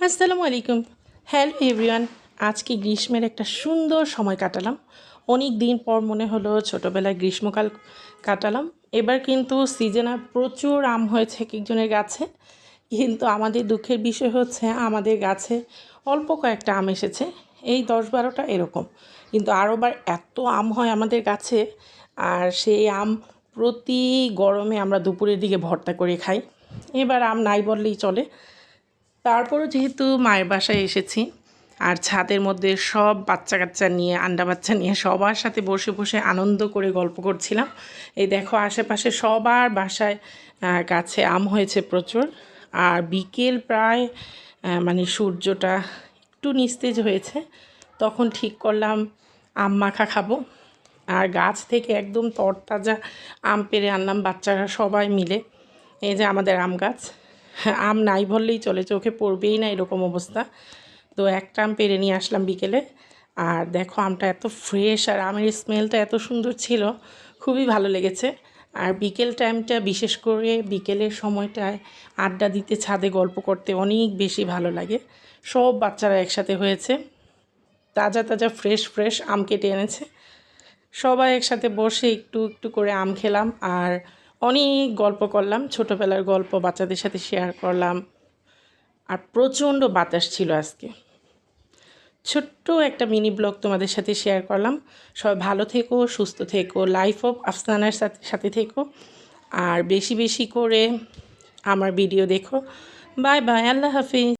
আসসালামু আলাইকুম। Hello everyone, আজকে গ্রীষ্মের একটা সুন্দর সময় কাটালাম। অনেক দিন পর মনে হলো ছোটোবেলায় গ্রীষ্মকাল কাটালাম। এবার কিন্তু সিজনে প্রচুর আম হয়েছে এক একজনের গাছে। কিন্তু আমাদের দুঃখের বিষয় হচ্ছে আমাদের গাছে অল্প কয়েকটা আম এসেছে। এই দশ বারোটা এরকম। কিন্তু আরোবার এত আম হয় আমাদের গাছে, আর সেই আম প্রতি গরমে আমরা দুপুরের দিকে ভর্তা করে খাই। এবার আম নাই বললেই চলে। তারপরও যেহেতু মায়ের বাসায় এসেছি, আর ছাদের মধ্যে সব বাচ্চা কাচ্চা নিয়ে আন্ডা বাচ্চা নিয়ে সবার সাথে বসে বসে আনন্দ করে গল্প করছিলাম। এই দেখো আশেপাশে সবার বাসায় গাছে আম হয়েছে প্রচুর, আর বিকেল প্রায় মানে সূর্যটা একটু নিস্তেজ হয়েছে, তখন ঠিক করলাম আম মাখা খাব। আর গাছ থেকে একদম তরতাজা আম পেরে আনলাম বাচ্চারা সবাই মিলে। এই যে আমাদের আম গাছ। আম নাই বললেই চলে, চোখে পড়বেই না এরকম অবস্থা। তো একটা আম পেরে নিয়ে আসলাম বিকেলে। আর দেখো আমটা এত ফ্রেশ আর আমের স্মেলটা এত সুন্দর ছিল, খুবই ভালো লেগেছে। আর বিকেল টাইমটা বিশেষ করে বিকেলের সময়টায় আড্ডা দিতে, ছাদে গল্প করতে অনেক বেশি ভালো লাগে। সব বাচ্চারা একসাথে হয়েছে। তাজা তাজা ফ্রেশ ফ্রেশ আম কেটে এনেছে। সবাই একসাথে বসে একটু একটু করে আম খেলাম। আর অনেক গল্প করলাম, ছোটোবেলার গল্প বাচ্চাদের সাথে শেয়ার করলাম, আর প্রচণ্ড বাতাস ছিল আজকে। ছোট্ট একটা মিনি ব্লগ তোমাদের সাথে শেয়ার করলাম। সবাই ভালো থেকো, সুস্থ থেকো লাইফ অফ আফসানার সাথে সাথে থেকো। আর বেশি বেশি করে আমার ভিডিও দেখো। বাই বাই আল্লাহ হাফিজ।